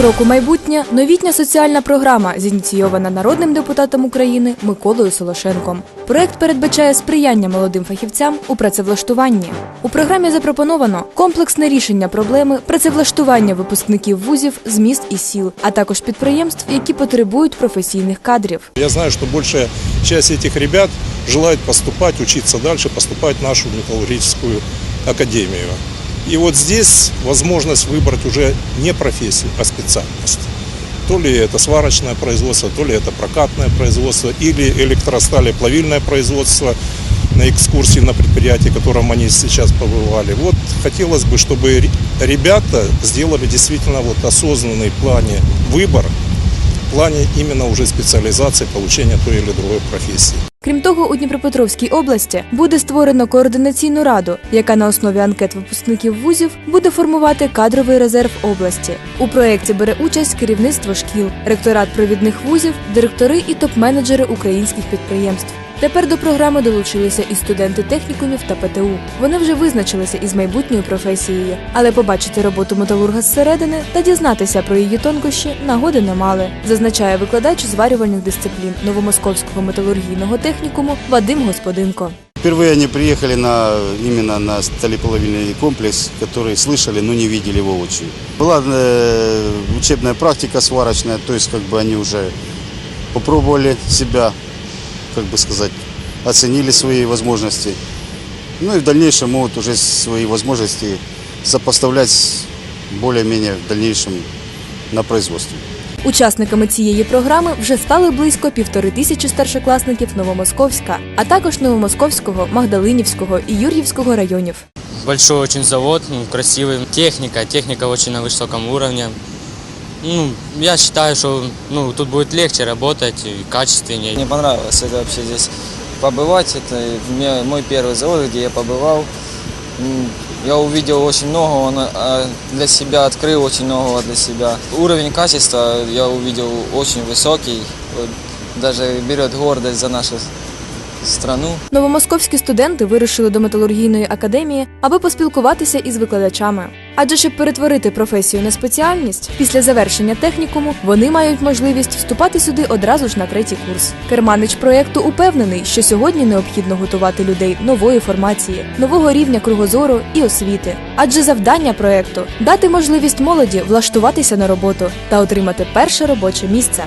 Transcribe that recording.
Крок у майбутнє новітня соціальна програма, зініційована народним депутатом України Миколою Солошенком. Проект передбачає сприяння молодим фахівцям у працевлаштуванні. У програмі запропоновано комплексне рішення проблеми працевлаштування випускників вузів з міст і сіл, а також підприємств, які потребують професійних кадрів. Я знаю, что большая часть этих ребят желает поступать, учиться дальше, поступать в нашу металлургическую академию. И вот здесь возможность выбрать уже не профессию, а специальность. То ли это сварочное производство, то ли это прокатное производство, или электростали плавильное производство на экскурсии на предприятии, в котором они сейчас побывали. Вот хотелось бы, чтобы ре- ребята сделали действительно вот осознанный в плане выбор, в плане именно уже специализации получения той или другой профессии. Крім того, у Дніпропетровській області буде створено координаційну раду, яка на основі анкет випускників вузів буде формувати кадровий резерв області. У проєкті бере участь керівництво шкіл, ректорат провідних вузів, директори і топ-менеджери українських підприємств. Тепер до програми долучилися і студенти технікумів та ПТУ. Вони вже визначилися із майбутньою професією, але побачити роботу металурга зсередини та дізнатися про її тонкощі нагоди не мали, зазначає викладач зварювальних дисциплін Новомосковського металургійного технікуму Вадим Господинко. Впервые они приехали на, именно на столеплавильный комплекс, который слышали, но не видели воочию. Была э, учебная практика сварочная, то есть как бы они уже попробовали себя, как бы сказать, оценили свои возможности. Ну и в дальнейшем могут уже свои возможности сопоставлять более-менее в дальнейшем на производстве. Учасниками цієї програми вже стали близько півтори тисячі старшокласників Новомосковська, а також Новомосковського, Магдалинівського і Юр'ївського районів. Большой очень завод, ну, красивый. Техника, техника очень на высоком уровне. Ну, я считаю, что ну, тут будет легче работать и качественнее. Мне понравилось это вообще здесь побывать. Это мне- мой первый завод, где я побывал. М, Я увидел очень много, он а, для себя открыл очень многого для себя. Уровень качества я увидел очень высокий. Вот Даже берет гордость за нашу страну. Новомосковські студенти вирушили до металургійної академії, аби поспілкуватися із викладачами. Адже щоб перетворити професію на спеціальність, після завершення технікуму вони мають можливість вступати сюди одразу ж на третій курс. Керманич проєкту упевнений, що сьогодні необхідно готувати людей нової формації, нового рівня кругозору і освіти. Адже завдання проєкту дати можливість молоді влаштуватися на роботу та отримати перше робоче місце.